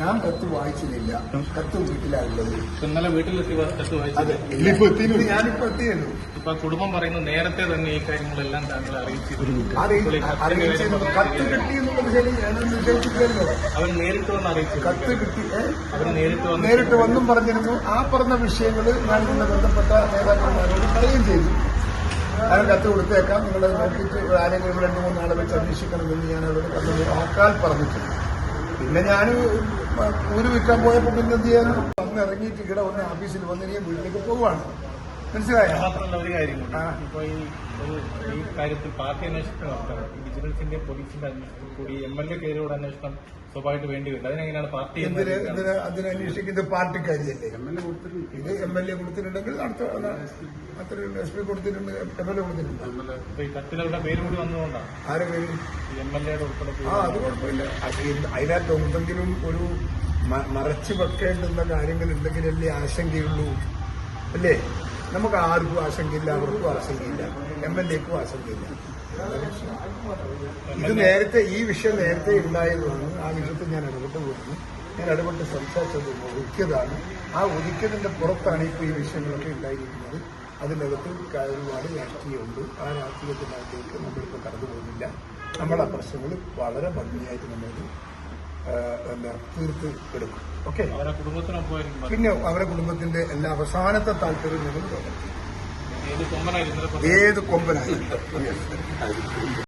ഞാൻ കത്ത് വായിച്ചില്ല കത്ത് വീട്ടിലാണുള്ളത്. ഇന്നലെ വീട്ടിലെത്തി കത്ത് വായിച്ചത്. ഞാനിപ്പോ എത്തിയുള്ളൂ ഇപ്പൊ കുടുംബം പറയുന്നു നേരത്തെ തന്നെ ഈ കാര്യങ്ങളെല്ലാം താങ്കൾ അറിയിച്ചിരുന്നു അറിയി- അറിയിച്ചിരുന്നു കത്ത് കിട്ടി അവർ നേരിട്ട് വന്ന് അറിയിച്ചു കത്ത് കിട്ടി? അവർ നേരിട്ട് വന്ന് നേരിട്ട് വന്നും പറഞ്ഞിരുന്നു. ആ പറഞ്ഞ വിഷയങ്ങൾ ഞാൻ ഇന്ന് ബന്ധപ്പെട്ട നേതാക്കന്മാരോട് പറയുകയും ചെയ്തു. ഞാൻ കത്ത് കൊടുത്തേക്കാം. നിങ്ങൾ നോക്കിയിട്ട് ആരെങ്കിലും രണ്ട് മൂന്നാളെ വെച്ച് അന്വേഷിക്കണമെന്ന് ഞാൻ അവരോട് കത്ത് വാക്കാൽ പറഞ്ഞിട്ടുണ്ട്. പിന്നെ ഞാൻ ഊര് വിൽക്കാൻ പോയപ്പോൾ പിന്നെ എന്ത് അന്ന് വന്ന് ഇറങ്ങിയിട്ട് ഇവിടെ ഒന്ന് ഓഫീസിൽ വന്ന് ഇനി വീട്ടിലേക്ക് പോവുകയാണ് മനസ്സിലായോ? മാത്രമല്ല ഒരു കാര്യമുണ്ട് ആ. ഇപ്പൊ ഈ ഒരു ഈ കാര്യത്തിൽ പാർട്ടി അന്വേഷണം നടത്തണം ഈ വിജിലൻസിന്റെ പോലീസിന്റെ അന്വേഷണം കൂടി എം എൽ എ പേരോട് അന്വേഷണം സ്വഭാവമായിട്ട് വേണ്ടി വരും. അതിനെങ്ങനെയാണ് പാർട്ടി അതിനന്വേഷിക്കുന്നത് പാർട്ടിക്കാരിയല്ലേ? ഇത് എം എൽ എ കൊടുത്തിട്ടുണ്ടെങ്കിൽ അത്രയും അത്ര എസ് പി കൊടുത്തിട്ടുണ്ട് എം എൽ എ കൊടുത്തിട്ടുണ്ട്. ഈ പേര് കൂടി വന്നതുകൊണ്ടാണ് ആരെ പേര്? ഈ എം എൽ എയുടെ ഉൾപ്പെടെ ആ അത് കുഴപ്പമില്ല. അതിനകത്ത് എന്തെങ്കിലും ഒരു മറച്ചു വെക്കേണ്ടുന്ന കാര്യങ്ങൾ ഉണ്ടെങ്കിലല്ലേ ആശങ്കയുള്ളൂ. അല്ലേ? നമുക്ക് ആർക്കും ആശങ്കയില്ല അവർക്കും ആശങ്കയില്ല. M L എക്കും ആശങ്കയില്ല. ഇത് നേരത്തെ ഈ വിഷയം നേരത്തെ ഉണ്ടായതാണ് ആ വിഷയത്തിൽ ഞാൻ ഇടപെട്ട് പോകുന്നു ഞാൻ ഇടപെട്ട് സംസാരിച്ചത് ഒതുക്കിയതാണ്. ആ ഒതുക്കിയതിന്റെ പുറത്താണ് ഇപ്പോൾ ഈ വിഷയങ്ങളൊക്കെ ഉണ്ടായിരിക്കുന്നത്. അതിനകത്ത് ഒരുപാട് രാഷ്ട്രീയമുണ്ട്. ആ രാഷ്ട്രീയത്തിനകത്തേക്ക് നമ്മളിപ്പോൾ കടന്നു പോകുന്നില്ല. നമ്മളെ പ്രശ്നങ്ങൾ വളരെ ഭംഗിയായിട്ട് നമ്മൾ എന്താ തീർത്ത് എടുക്കും. ഓക്കെ? അവരെ പിന്നെ അവരുടെ കുടുംബത്തിന്റെ എല്ലാ അവസാനത്തെ താല്പര്യം ഞങ്ങൾ ഏത് കൊമ്പനായിരുന്നു